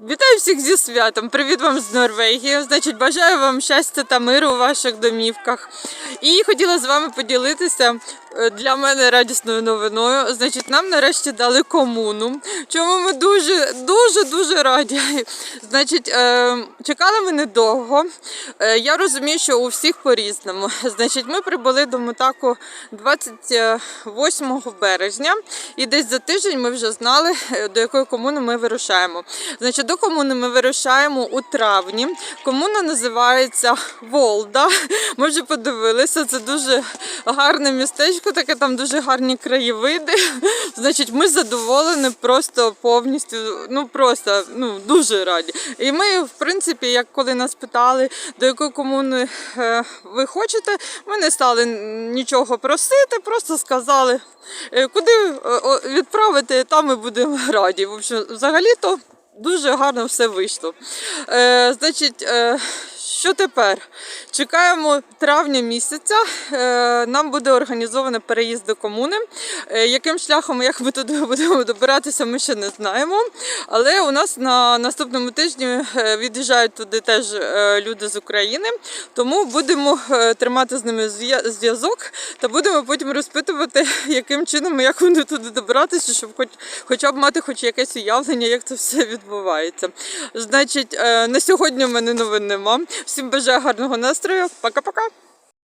Вітаю всіх зі святом! Привіт вам з Норвегії. Значить, бажаю вам щастя та миру у ваших домівках. І хотіла з вами поділитися для мене радісною новиною. Значить, нам нарешті дали комуну. Чому ми дуже, дуже, дуже раді. Значить, е, чекали ми недовго. Е, Я розумію, що у всіх по-різному. Значить, ми прибули до Мутаку 28 березня, і десь за тиждень ми вже знали, е, до якої комуни ми вирушаємо. Значить, до комуни ми вирушаємо у травні. Комуна називається Волда. Ми вже подивилися. Це дуже гарне містечко, таке там дуже гарні краєвиди. Значить, ми задоволені просто повністю. Ну просто ну дуже раді. І ми, в принципі, як коли нас питали, до якої комуни е, ви хочете, ми не стали нічого просити, просто сказали, е, куди е, відправити, там ми будемо раді. В общем, взагалі-то дуже гарно все вийшло. Е, значить, е, що тепер? Чекаємо травня місяця. Е, нам буде організовано переїзд до комуни. Е, яким шляхом, як ми туди будемо добиратися, ми ще не знаємо. Але у нас на наступному тижні е, від'їжджають туди теж люди з України. Тому будемо тримати з ними зв'язок та будемо потім розпитувати, яким чином як вони туди добиратися, щоб хоч, хоча б мати хоч якесь уявлення, як це все відбувається. Значить, на сьогодні в мене новин нема. Всім бажаю гарного настрою. Пока-пока.